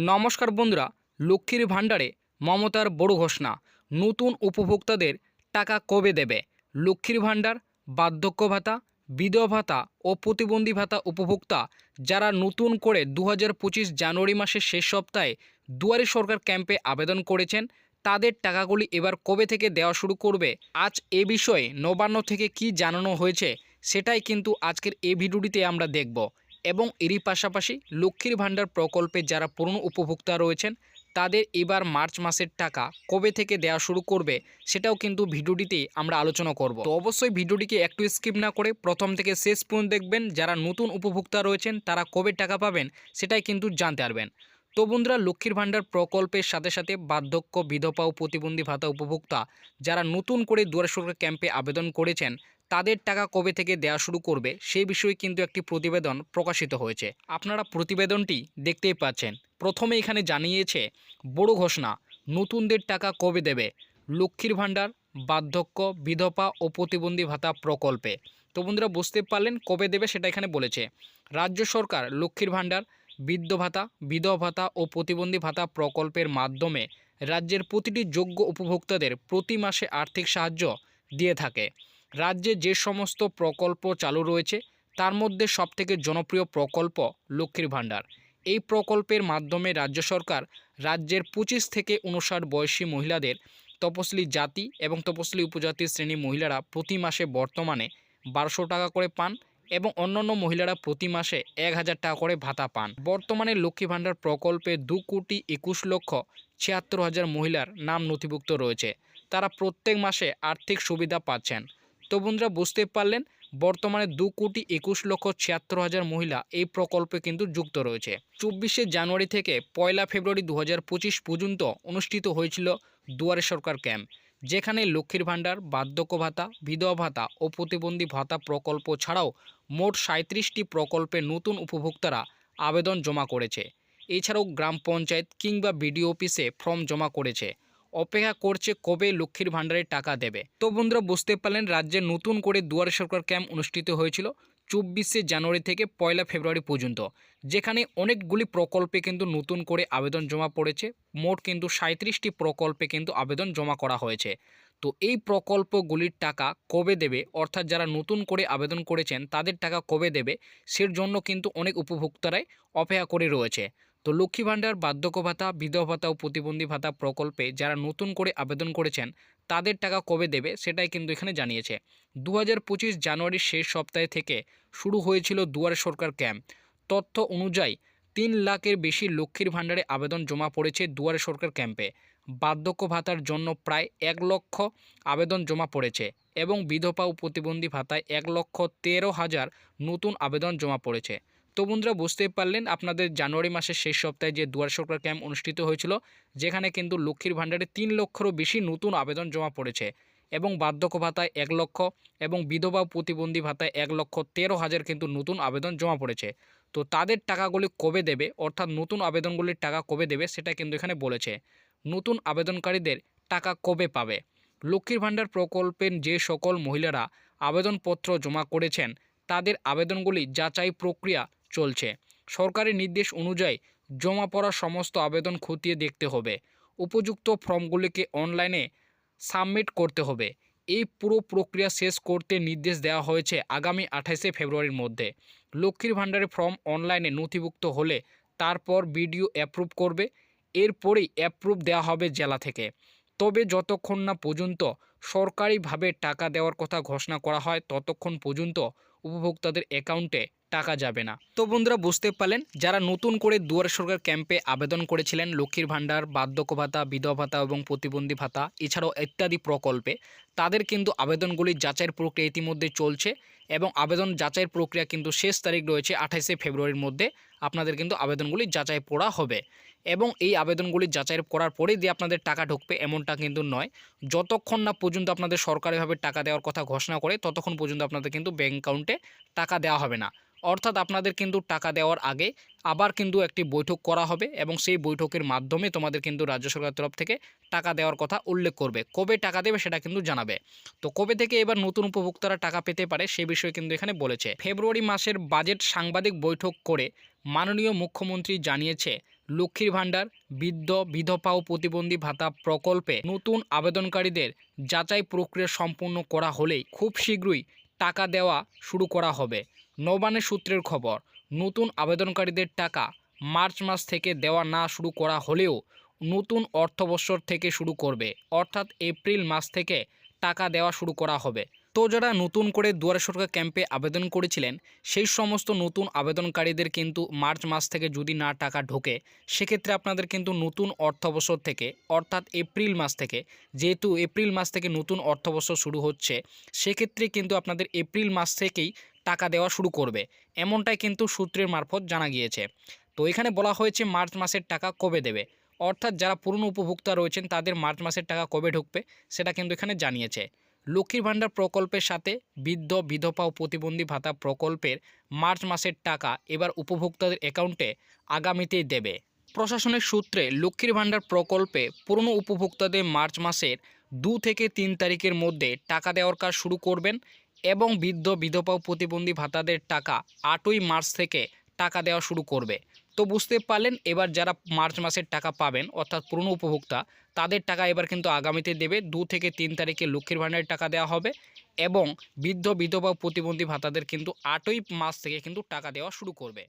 নমস্কার বন্ধুরা, লক্ষ্মীর ভাণ্ডারে মমতার বড় ঘোষণা। নতুন উপভোক্তাদের টাকা কবে দেবে? লক্ষ্মীর ভাণ্ডার, বার্ধক্য ভাতা, বিধবা ভাতা ও প্রতিবন্ধী ভাতা উপভোক্তা যারা নতুন করে দু জানুয়ারি মাসের শেষ সপ্তাহে দুয়ারে সরকার ক্যাম্পে আবেদন করেছেন, তাদের টাকাগুলি এবার কবে থেকে দেওয়া শুরু করবে? আজ এ বিষয়ে নবান্ন থেকে কি জানানো হয়েছে, সেটাই কিন্তু আজকের এই ভিডিওটিতে আমরা দেখব। এবং এরই পাশাপাশি লক্ষ্মীর ভাণ্ডার প্রকল্পে যারা পুরনো উপভোক্তা রয়েছেন, তাদের এবার মার্চ মাসের টাকা কবে থেকে দেওয়া শুরু করবে, সেটাও কিন্তু ভিডিওটিতে আমরা আলোচনা করব। তো অবশ্যই ভিডিওটিকে একটু স্কিপ না করে প্রথম থেকে শেষ পর্যন্ত দেখবেন, যারা নতুন উপভোক্তা রয়েছেন, তারা কবে টাকা পাবেন, সেটাই কিন্তু জানতে পারবেন। তো বন্ধুরা, লক্ষ্মীর ভাণ্ডার প্রকল্পের সাথে সাথে বার্ধক্য বিধবা ও প্রতিবন্ধী ভাতা উপভোক্তা যারা নতুন করে দুয়ার সরকার ক্যাম্পে আবেদন করেছেন, তাদের টাকা কবে থেকে দেওয়া শুরু করবে সেই বিষয়ে কিন্তু একটি প্রতিবেদন প্রকাশিত হয়েছে। আপনারা প্রতিবেদনটি দেখতেই পাচ্ছেন। প্রথমে এখানে জানিয়েছে, বড় ঘোষণা, নতুনদের টাকা কবে দেবে? লক্ষ্মীর ভাণ্ডার, বার্ধক্য, বিধবা ও প্রতিবন্ধী ভাতা প্রকল্পে। তো বন্ধুরা, বুঝতে পারলেন কবে দেবে সেটা এখানে বলেছে। রাজ্য সরকার লক্ষ্মীর ভাণ্ডার বৃদ্ধ ভাতা, বিধবা ভাতা ও প্রতিবন্ধী ভাতা প্রকল্পের মাধ্যমে রাজ্যের প্রতিটি যোগ্য উপভোক্তাদের প্রতি মাসে আর্থিক সাহায্য দিয়ে থাকে। রাজ্যে যে সমস্ত প্রকল্প চালু রয়েছে, তার মধ্যে সবথেকে জনপ্রিয় প্রকল্প লক্ষ্মীর ভাণ্ডার। এই প্রকল্পের মাধ্যমে রাজ্য সরকার রাজ্যের পঁচিশ থেকে উনষাট বয়সী মহিলাদের তপশিলি জাতি এবং তপশিলি উপজাতির শ্রেণি মহিলারা প্রতি মাসে বর্তমানে বারোশো টাকা করে পান। এবং অন্যান্য মহিলারা প্রতি মাসে এক হাজার টাকা করে ভাতা পান। বর্তমানে লক্ষ্মী ভাণ্ডার প্রকল্পে দু কোটি একুশ লক্ষ ছিয়াত্তর হাজার মহিলার নাম নথিভুক্ত রয়েছে। তারা প্রত্যেক মাসে আর্থিক সুবিধা পাচ্ছেন। তো বন্ধুরা, বুঝতে পারলেন? বর্তমানে দু কোটি একুশ লক্ষ ছিয়াত্তর হাজার মহিলা এই প্রকল্পে কিন্তু যুক্ত রয়েছে। চব্বিশে জানুয়ারি থেকে পয়লা ফেব্রুয়ারি দু হাজার পঁচিশ পর্যন্ত অনুষ্ঠিত হয়েছিল দুয়ারে সরকার ক্যাম্প। যেখানে লক্ষ্মীর ভাণ্ডার, বার্ধক্য ভাতা, বিধবা ভাতা ও প্রতিবন্ধী ভাতা প্রকল্প ছাড়াও মোট সাঁত্রিশটি প্রকল্পে নতুন উপভোক্তারা আবেদন জমা করেছে। এছাড়াও গ্রাম পঞ্চায়েত কিংবা বিডিও অফিসে ফর্ম জমা করেছে। অপেক্ষা করছে কবে লক্ষ্মীর ভাণ্ডারের টাকা দেবে। তো বন্ধুরা, বুঝতে পারলেন, রাজ্যে নতুন করে দুয়ারে সরকার ক্যাম্প অনুষ্ঠিত হয়েছিল। চব্বিশে জানুয়ারি থেকে পয়লা ফেব্রুয়ারি পর্যন্ত, যেখানে অনেকগুলি প্রকল্পে কিন্তু নতুন করে আবেদন জমা পড়েছে। মোট কিন্তু সাঁত্রিশটি প্রকল্পে কিন্তু আবেদন জমা করা হয়েছে। তো এই প্রকল্পগুলির টাকা কবে দেবে? অর্থাৎ যারা নতুন করে আবেদন করেছেন, তাদের টাকা কবে দেবে? সের জন্য কিন্তু অনেক উপভোক্তারাই অপেক্ষা করে রয়েছে। তো লক্ষ্মী ভাণ্ডার, বার্ধক্য ভাতা, বিধবা ভাতা ও প্রতিবন্ধী ভাতা প্রকল্পে যারা নতুন করে আবেদন করেছেন, তাদের টাকা কবে দেবে সেটাই কিন্তু এখানে জানিয়েছে। দু হাজার পঁচিশ জানুয়ারির শেষ সপ্তাহে থেকে শুরু হয়েছিল দুয়ারে সরকার ক্যাম্প। তথ্য অনুযায়ী তিন লাখের বেশি লক্ষ্মীর ভাণ্ডারে আবেদন জমা পড়েছে দুয়ারে সরকার ক্যাম্পে। বার্ধক্য ভাতার জন্য প্রায় এক লক্ষ আবেদন জমা পড়েছে এবং বিধবা ও প্রতিবন্ধী ভাতায় এক লক্ষ তেরো হাজার নতুন আবেদন জমা পড়েছে। তো বন্ধুরা বুঝতেই পারলেন আপনাদের জানুয়ারি মাসের শেষ সপ্তাহে যে দুয়ার সরকার ক্যাম্প অনুষ্ঠিত হয়েছিল, যেখানে কিন্তু লক্ষ্মীর ভাণ্ডারে তিন লক্ষেরও বেশি নতুন আবেদন জমা পড়েছে এবং বার্ধক্য ভাতায় এক লক্ষ এবং বিধবা প্রতিবন্ধী ভাতায় এক লক্ষ তেরো হাজার কিন্তু নতুন আবেদন জমা পড়েছে। তো তাদের টাকাগুলি কবে দেবে? অর্থাৎ নতুন আবেদনগুলির টাকা কবে দেবে সেটা কিন্তু এখানে বলেছে। নতুন আবেদনকারীদের টাকা কবে পাবে? লক্ষ্মীর ভাণ্ডার প্রকল্পের যে সকল মহিলারা আবেদনপত্র জমা করেছেন, তাদের আবেদনগুলি যাচাই প্রক্রিয়া চলছে। সরকারি নির্দেশ অনুযায়ী জমা পড়া সমস্ত আবেদন খতিয়ে দেখতে হবে। উপযুক্ত ফর্মগুলিকে অনলাইনে সাবমিট করতে হবে। এই পুরো প্রক্রিয়া শেষ করতে নির্দেশ দেওয়া হয়েছে আগামী আঠাশে ফেব্রুয়ারির মধ্যে। লক্ষ্মীর ভাণ্ডারের ফর্ম অনলাইনে নথিভুক্ত হলে তারপর বিডিও অ্যাপ্রুভ করবে। এরপরেই অ্যাপ্রুভ দেওয়া হবে জেলা থেকে। তবে যতক্ষণ না পর্যন্ত সরকারিভাবে টাকা দেওয়ার কথা ঘোষণা করা হয়, ততক্ষণ পর্যন্ত উপভোক্তাদের অ্যাকাউন্টে টাকা যাবে না। তো বন্ধুরা বুঝতে পারলেন, যারা নতুন করে দুয়ার সরকার ক্যাম্পে আবেদন করেছিলেন, লক্ষ্মীর ভাণ্ডার বার্ধক্য ভাতা বিধবা ভাতা এবং প্রতিবন্ধী ভাতা, এছাড়াও ইত্যাদি প্রকল্পে, তাদের কিন্তু আবেদনগুলি যাচাইয়ের প্রক্রিয়া ইতিমধ্যে চলছে। এবং আবেদন যাচাইয়ের প্রক্রিয়া কিন্তু শেষ তারিখ রয়েছে আঠাইশে ফেব্রুয়ারির মধ্যে। আপনাদের কিন্তু আবেদনগুলি যাচাই পড়া হবে। এবং এই আবেদনগুলি যাচাই করার পরেই দিয়ে আপনাদের টাকা ঢুকবে এমনটা কিন্তু নয়। যতক্ষণ না পর্যন্ত আপনাদের সরকারিভাবে টাকা দেওয়ার কথা ঘোষণা করে, ততক্ষণ পর্যন্ত আপনাদের কিন্তু ব্যাঙ্ক অ্যাকাউন্টে টাকা দেওয়া হবে না। অর্থাৎ আপনাদের কিন্তু টাকা দেওয়ার আগে আবার কিন্তু একটি বৈঠক করা হবে এবং সেই বৈঠকের মাধ্যমে তোমাদের কিন্তু রাজ্য সরকারের তরফ থেকে টাকা দেওয়ার কথা উল্লেখ করবে। কবে টাকা দেবে সেটা কিন্তু জানাবে। তো কবে থেকে এবার নতুন উপভোক্তারা টাকা পেতে পারে সে বিষয়ে কিন্তু এখানে বলেছে। ফেব্রুয়ারি মাসের বাজেট সাংবাদিক বৈঠক করে মাননীয় মুখ্যমন্ত্রী জানিয়েছে, লক্ষ্মীর ভাণ্ডার, বৃদ্ধ, বিধবা ও প্রতিবন্ধী ভাতা প্রকল্পে নতুন আবেদনকারীদের যাচাই প্রক্রিয়া সম্পূর্ণ করা হলেই খুব শীঘ্রই টাকা দেওয়া শুরু করা হবে। নবানের সূত্রের খবর, নতুন আবেদনকারীদের টাকা মার্চ মাস থেকে দেওয়া না শুরু করা হলেও নতুন অর্থবছর থেকে শুরু করবে, অর্থাৎ এপ্রিল মাস থেকে টাকা দেওয়া শুরু করা হবে। তো যারা নতুন করে দুয়ারে সরকার ক্যাম্পে আবেদন করেছিলেন, সেই সমস্ত নতুন আবেদনকারীদের কিন্তু মার্চ মাস থেকে যদি না টাকা ঢোকে, সেক্ষেত্রে আপনাদের কিন্তু নতুন অর্থবছর থেকে, অর্থাৎ এপ্রিল মাস থেকে, যেহেতু এপ্রিল মাস থেকে নতুন অর্থবছর শুরু হচ্ছে, সেক্ষেত্রে কিন্তু আপনাদের এপ্রিল মাস থেকেই টাকা দেওয়া শুরু করবে। এমনটাই কিন্তু সূত্রের মারফত জানা গিয়েছে। তো এখানে বলা হয়েছে মার্চ মাসের টাকা কবে দেবে? অর্থাৎ যারা পুরনো উপভোক্তা রয়েছেন, তাদের মার্চ মাসের টাকা কবে ঢুকবে, সেটা কিন্তু এখানে জানিয়েছে। লক্ষ্মীর ভাণ্ডার প্রকল্পের সাথে বৃদ্ধ, বিধবা ও প্রতিবন্ধী ভাতা প্রকল্পের মার্চ মাসের টাকা এবার উপভোক্তাদের অ্যাকাউন্টে আগামীতেই দেবে। প্রশাসনের সূত্রে লক্ষ্মীর ভাণ্ডার প্রকল্পে পুরনো উপভোক্তাদের মার্চ মাসের দু থেকে তিন তারিখের মধ্যে টাকা দেওয়ার কাজ শুরু করবেন এবং বৃদ্ধ বিধবা প্রতিবন্ধী ভাতাদের টাকা আটই মার্চ থেকে টাকা দেওয়া শুরু করবে। তো বুঝতে পারলেন, এবার যারা মার্চ মাসের টাকা পাবেন, অর্থাৎ পুরনো উপভোক্তা, তাদের টাকা এবার কিন্তু আগামীতে দেবে, দু থেকে তিন তারিখে লক্ষ্মীর ভাণ্ডারের টাকা দেওয়া হবে এবং বৃদ্ধ বিধবা প্রতিবন্ধী ভাতাদের কিন্তু আটই মাস থেকে কিন্তু টাকা দেওয়া শুরু করবে।